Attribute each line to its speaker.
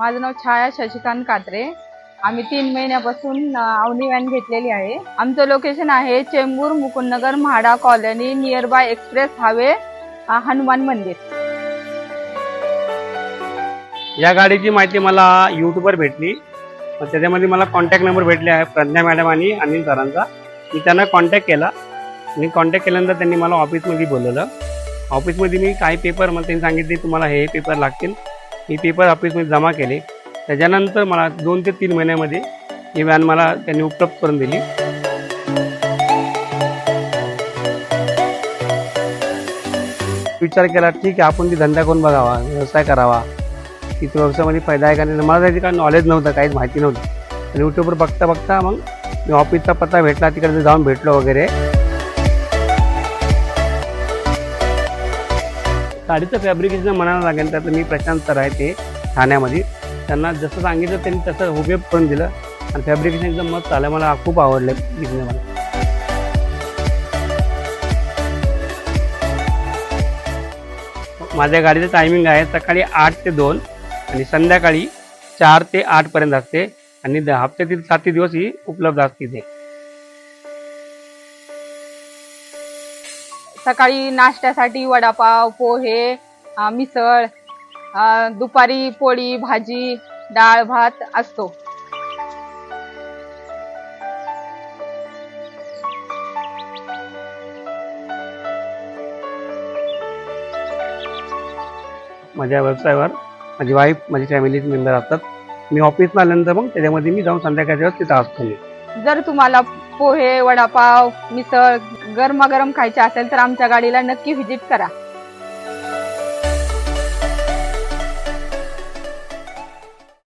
Speaker 1: माझं नाव छाया शशिकांत कात्रे. आम्ही तीन महिन्यापासून अवनी व्हॅन घेतलेली आहे. आमचं लोकेशन आहे Chembur Mukundnagar MHADA colony near by express highway Hanuman मंदिर.
Speaker 2: या गाडीची माहिती मला यूट्यूबवर भेटली. त्याच्यामध्ये मला कॉन्टॅक्ट नंबर भेटले आहे प्रज्ञा मॅडम आणि अनिल सरांचा. मी त्यांना कॉन्टॅक्ट केला. आणि कॉन्टॅक्ट केल्यानंतर त्यांनी मला ऑफिसमध्ये बोलवलं. ऑफिसमध्ये मी काही पेपर मला त्यांनी सांगितले तुम्हाला हे पेपर लागतील. मी पेपर ऑफिसमध्ये जमा केले. त्याच्यानंतर मला दोन ते तीन महिन्यामध्ये ही व्हॅन मला त्यांनी उपलब्ध करून दिली. विचार केला ठीक आहे आपण ती धंदा करून बघावा व्यवसाय करावा. की तो व्यवसायामध्ये फायदा आहे का नाही? मला त्याची काय नॉलेज नव्हतं काहीच माहिती नव्हती. आणि यूट्यूबवर बघता बघता मग मी ऑफिसचा पत्ता भेटला तिकडे जाऊन भेटलो वगैरे. गाडीचं फॅब्रिकेशन म्हणायला लागेल तर मी प्रशांत सर आहे ते ठाण्यामध्ये. त्यांना जसं सांगितलं त्यांनी तसं उपयोग करून दिलं. आणि फॅब्रिकेशन एकदम मस्त आलं मला खूप आवडलं बिझनेस मला माझ्या गाडीचं टायमिंग आहे सकाळी आठ ते दोन आणि संध्याकाळी चार ते आठपर्यंत असते. आणि द- हप्त्यातील सात ते दिवस ही उपलब्ध असते
Speaker 1: सकाळी नाश्त्यासाठी वडापाव पोहे मिसळ दुपारी पोळी भाजी डाळ भात असतो.
Speaker 2: माझ्या व्यवसायावर माझी वाईफ माझी फॅमिली मेंबर असतात. मी ऑफिसला आल्यानंतर मग त्याच्यामध्ये मी जाऊन संध्याकाळच्या वेळेस तिथं असतो मी.
Speaker 1: जर तुम्हाला पोहे वडापाव मिसळ गरमागरम खायचे असेल तर आमच्या गाडीला नक्की व्हिजिट करा.